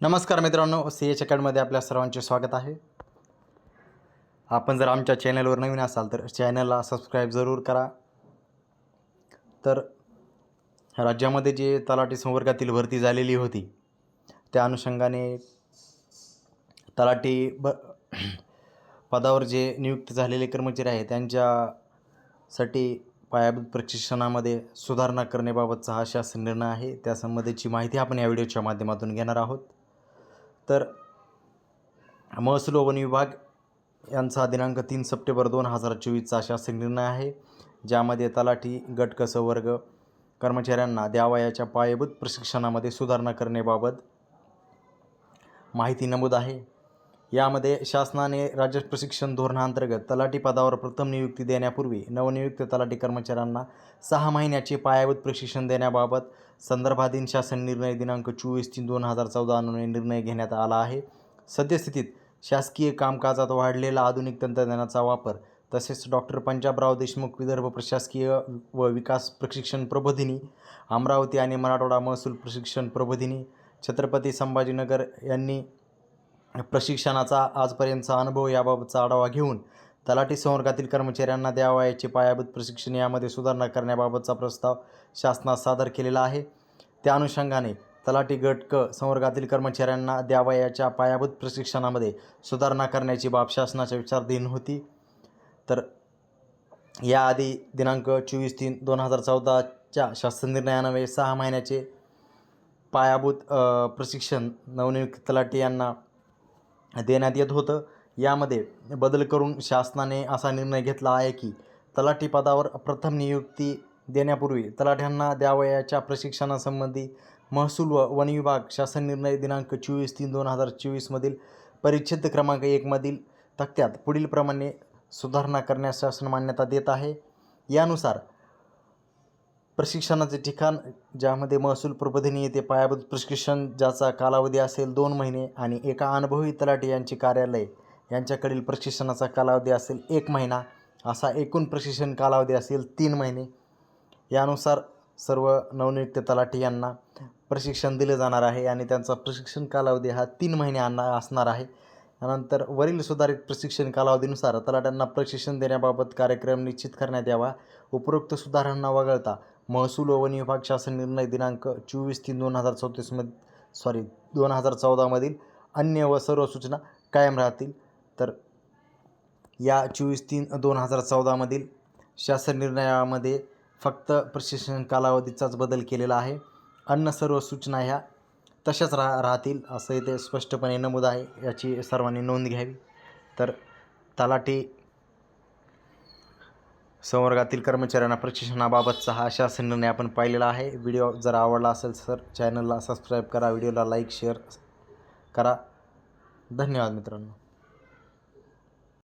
नमस्कार मित्रांनो C H अकॅडमीमध्ये आपल्या सर्वांचे स्वागत आहे. आपण जर आमच्या चॅनलवर नवीन असाल तर चॅनलला सबस्क्राईब जरूर करा. तर राज्यामध्ये जे तलाठी संवर्गातील भरती झालेली होती त्या अनुषंगाने तलाठी ब पदावर जे नियुक्त झालेले कर्मचारी आहेत त्यांच्यासाठी पायाभूत प्रशिक्षणामध्ये सुधारणा करण्याबाबतचा हा शासन निर्णय आहे. त्या संबंधीची माहिती आपण या व्हिडिओच्या माध्यमातून घेणार आहोत. तर महसूल व वन विभाग यांचा दिनांक तीन सप्टेंबर दोन हजार चोवीसचा शासन निर्णय आहे ज्यामध्ये तलाठी गटकस वर्ग कर्मचाऱ्यांना द्यावयाच्या पायाभूत प्रशिक्षणामध्ये सुधारणा करण्याबाबत माहिती नमूद आहे. यामध्ये शासनाने राज्य प्रशिक्षण धोरणांतर्गत तलाठी पदावर प्रथम नियुक्ती देण्यापूर्वी नवनियुक्त तलाठी कर्मचाऱ्यांना सहा महिन्याचे पायाभूत प्रशिक्षण देण्याबाबत संदर्भाधीन शासन निर्णय दिनांक चोवीस तीन दोन हजार चौदा अनुने निर्णय घेण्यात आला आहे. सद्यस्थितीत शासकीय कामकाजात वाढलेला आधुनिक तंत्रज्ञानाचा वापर तसेच डॉक्टर पंजाबराव देशमुख विदर्भ प्रशासकीय व विकास प्रशिक्षण प्रबोधिनी अमरावती आणि मराठवाडा महसूल प्रशिक्षण प्रबोधिनी छत्रपती संभाजीनगर यांनी प्रशिक्षणाचा आजपर्यंतचा अनुभव याबाबतचा आढावा घेऊन तलाठी संवर्गातील कर्मचाऱ्यांना द्यावयाचे पायाभूत प्रशिक्षण यामध्ये सुधारणा करण्याबाबतचा प्रस्ताव शासनास सादर केलेला आहे. त्या अनुषंगाने तलाठी गट क संवर्गातील कर्मचाऱ्यांना द्यावयाच्या पायाभूत प्रशिक्षणामध्ये सुधारणा करण्याची बाब शासनाच्या विचारधीन होती. तर याआधी दिनांक चोवीस तीन दोन हजार चौदाच्या शासन निर्णयान्वये सहा महिन्याचे पायाभूत प्रशिक्षण नवनियुक्त तलाठी यांना देण्यात येत होतं. यामध्ये बदल करून शासनाने असा निर्णय घेतला आहे की तलाठी पदावर प्रथम नियुक्ती देण्यापूर्वी तलाठ्यांना द्यावयाच्या प्रशिक्षणासंबंधी महसूल व वन विभाग शासन निर्णय दिनांक चोवीस तीन दोन हजार चोवीसमधील परिच्छेद क्रमांक एकमधील तक्त्यात पुढीलप्रमाणे सुधारणा करण्यास शासन मान्यता देत आहे. यानुसार प्रशिक्षणाचे ठिकाण ज्यामध्ये महसूल प्रबोधिनी येथे पायाभूत प्रशिक्षण ज्याचा कालावधी असेल दोन महिने आणि एका अनुभवी तलाठी यांचे कार्यालय यांच्याकडील प्रशिक्षणाचा कालावधी असेल एक महिना असा एकूण प्रशिक्षण कालावधी असेल तीन महिने. यानुसार सर्व नवनियुक्त तलाठी यांना प्रशिक्षण दिले जाणार आहे आणि त्यांचा प्रशिक्षण कालावधी हा तीन महिन्यांना असणार आहे. त्यानंतर वरील सुधारित प्रशिक्षण कालावधीनुसार तलाट्यांना प्रशिक्षण देण्याबाबत कार्यक्रम निश्चित करण्यात यावा. उपरोक्त सुधारणा वगळता महसूल व वन विभाग शासन निर्णय दिनांक चोवीस तीन दोन हजार चौतीसमध्ये सॉरी दोन हजार चौदामधील अन्य व सर्व सूचना कायम राहतील. तर या चोवीस तीन दोन हजार चौदामधील शासन निर्णयामध्ये फक्त प्रशिक्षण कालावधीचाच बदल केलेला आहे. अन्य सर्व सूचना ह्या तशाच राह राहतील असं इथे स्पष्टपणे नमूद आहे याची सर्वांनी नोंद घ्यावी. तर तलाठी संवर्गातील कर्मचाऱ्यांना प्रशिक्षणाबाबतचा हा शासन निर्णय आपण पाहिलेला आहे. व्हिडिओ जर आवडला असेल तर चॅनलला सबस्क्राईब करा व्हिडिओला लाईक शेअर करा. धन्यवाद मित्रांनो.